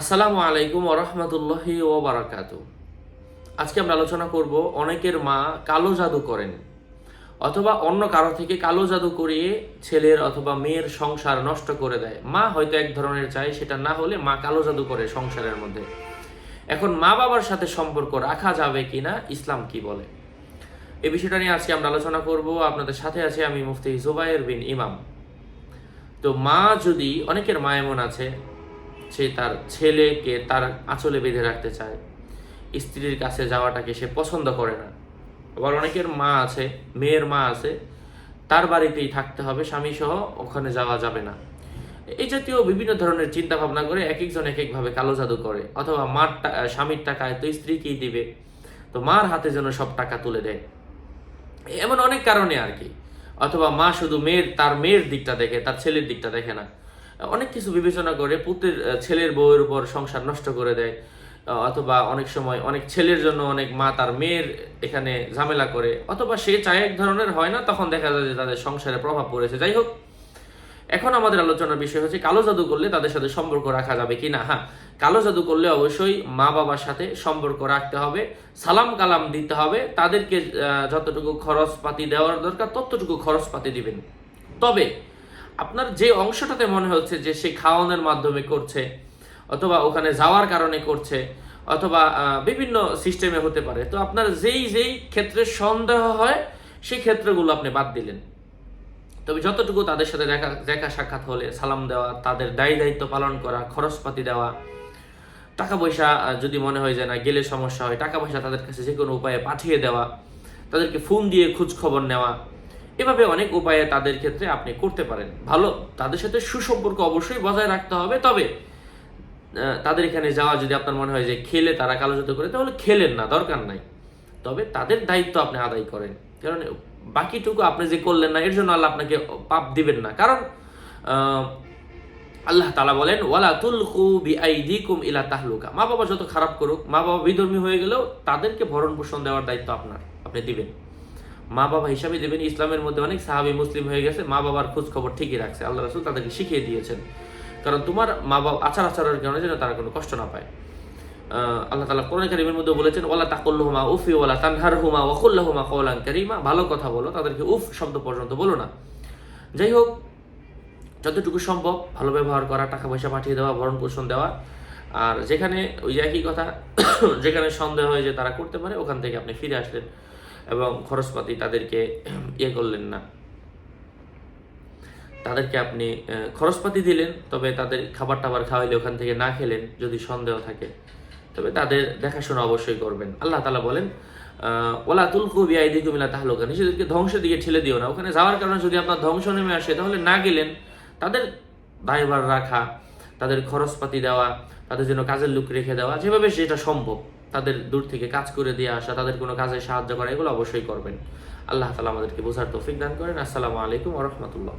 আসসালামু আলাইকুম ওরহমতুল্লাহি ও বারাকাত আজকে আমরা আলোচনা করব অনেকের মা কালো জাদু করেন, অথবা অন্য কারও থেকে কালো জাদু করিয়ে ছেলের অথবা মেয়ের সংসার নষ্ট করে দেয়। মা হয়তো এক ধরনের চায় সেটা না হলে মা কালো জাদু করে সংসারের মধ্যে। এখন মা বাবার সাথে সম্পর্ক রাখা যাবে কিনা, ইসলাম কি বলে? এই বিষয়টা নিয়ে আজকে আমরা আলোচনা করব। আপনাদের সাথে আছে আমি মুফতি জুবাইর বিন ইমাম। তো মা যদি, অনেকের মা এমন আছে সে তার ছেলেকে তার আঁচলে বেঁধে রাখতে চায়। স্ত্রীর কাছে যাওয়াটাকে সে পছন্দ করে না। আবার অনেকের মা আছে, মেয়ের মা আছে, তার বাড়িতেই থাকতে হবে স্বামী সহ ওখানে যাওয়া যাবে না। এই জাতীয় বিভিন্ন ধরনের চিন্তা ভাবনা করে এক একজন এক একভাবে কালো জাদু করে, অথবা মার স্বামীর টাকায় তো স্ত্রীকেই দিবে, তো মার হাতে যেন সব টাকা তুলে দেয়। এমন অনেক কারণে আর কি। অথবা মা শুধু মেয়ের, তার মেয়ের দিকটা দেখে, তার ছেলের দিকটা দেখে না। অনেক কিছু বিবেচনা করে পুত্রের ছেলের বউয়ের উপর সংসার নষ্ট করে দেয় অথবা অনেক সময় অনেক ছেলের জন্য অনেক মা তার মেয়ের এখানে ঝামেলা করে, অথবা সে চায় এক ধরনের, হয় না, তখন দেখা যায় যে তাদের সংসারে প্রভাব পড়েছে। যাই হোক, এখন আমাদের আলোচনার বিষয় হচ্ছে কালো জাদু করলে তাদের সাথে সম্পর্ক রাখা যাবে কি না হ্যাঁ কালো জাদু করলে অবশ্যই মা বাবার সাথে সম্পর্ক রাখতে হবে, সালাম কালাম দিতে হবে, তাদেরকে যতটুকু খরচপাতি দেওয়ার দরকার, ততটুকু খরচপাতি দিবেন। তবে আপনার যে অংশটাতে মনে হচ্ছে যে সে খাওয়ানোর মাধ্যমে করছে, অথবা ওখানে যাওয়ার কারণে করছে, অথবা বিভিন্ন সিস্টেমে হতে পারে, তো আপনার যেই যেই ক্ষেত্রে সন্দেহ হয়, সেই ক্ষেত্রগুলো আপনি বাদ দিলেন। তবে যতটুকু তাদের সাথে দেখা দেখা সাক্ষাৎ হলে, সালাম দেওয়া, তাদের দায়ী দায়িত্ব পালন করা, খরচপাতি দেওয়া টাকা পয়সা যদি মনে হয় যে না, গেলে সমস্যা হয় টাকা পয়সা তাদের কাছে যে কোনো উপায়ে পাঠিয়ে দেওয়া, তাদেরকে ফোন দিয়ে খোঁজ খবর নেওয়া এভাবে অনেক উপায়ে তাদের ক্ষেত্রে আপনি করতে পারেন। ভালো, তাদের সাথে সুসম্পর্ক অবশ্যই বজায় রাখতে হবে। তবে তাদের এখানে যাওয়া যদি আপনার মনে হয় যে খেলে তারা কালো জাদু করে, তাহলে খেলেন না, দরকার নাই। তবে তাদের দায়িত্ব আপনি আদায় করেন। কারণ বাকিটুকু আপনি যে করলেন না, এর জন্য আল্লাহ আপনাকে পাপ দিবেন না। কারণ আল্লাহ তালা বলেন, ওয়ালা তুলকু বিআইদিকুম ইলা তাহলুকা। মা বাবা যত খারাপ করুক মা বাবা বিধর্মী হয়ে গেলেও তাদেরকে ভরণ পোষণ দেওয়ার দায়িত্ব আপনার, আপনি দিবেন। মা বাবা হিসাবে দেবেন, ইসলামের মধ্যে অনেক সাহাবি মুসলিম হয়ে গেছে মা বাবার খোঁজ খবর ঠিকই রাখছে, আল্লাহ রাসুল তাদেরকে শিখিয়ে দিয়েছেন। কারণ তোমার মা বাবা আচার আচরণের কারণে যেন তারা কোনো কষ্ট না পায়। আল্লাহ তালা কোরআন কারিমের মধ্যে বলেছেন, ওয়ালা তাকুল্লুহুমা উফি, ওয়ালা তানহারহুমা ওয়াকুল্লাহুমা কওলান কারীমা। ভালো কথা বলো, তাদেরকে উফ শব্দ পর্যন্ত বলো না। যাই হোক যতটুকু সম্ভব ভালো ব্যবহার করা টাকা পয়সা পাঠিয়ে দেওয়া, ভরণ পোষণ দেওয়া। আর যেখানে ওই একই কথা, যেখানে সন্দেহ হয় যে তারা করতে পারে, ওখান থেকে আপনি ফিরে আসলেন। এবং খরচপাতি তাদেরকে ইয়ে করলেন না। তাদেরকে আপনি খরচপাতি দিলেন, তবে তাদের খাবার টাবার খাওয়াইলে ওখান থেকে না খেলেন যদি সন্দেহ থাকে। তবে তাদের দেখাশোনা অবশ্যই করবেন। আল্লাহ তালা বলেন ওলা তুলকু বিআইদি কুমিলা তাহলোকা। নিজেদেরকে ধ্বংসের দিকে ঠেলে দিও না। ওখানে যাওয়ার কারণে যদি আপনার ধ্বংস নেমে আসে, তাহলে না গেলেন, তাদের দায়ভার রাখা, তাদের খরচপাতি দেওয়া, তাদের জন্য কাজের লোক রেখে দেওয়া, যেভাবে সেটা সম্ভব। তাদের দূর থেকে কাজ করে দিয়ে আসা, তাদের কোনো কাজে সাহায্য করা, এগুলো অবশ্যই করবেন। আল্লাহ তালা আমাদেরকে বোঝার তৌফিক দান করেন। আসসালামু আলাইকুম রহমতুল্লাহ।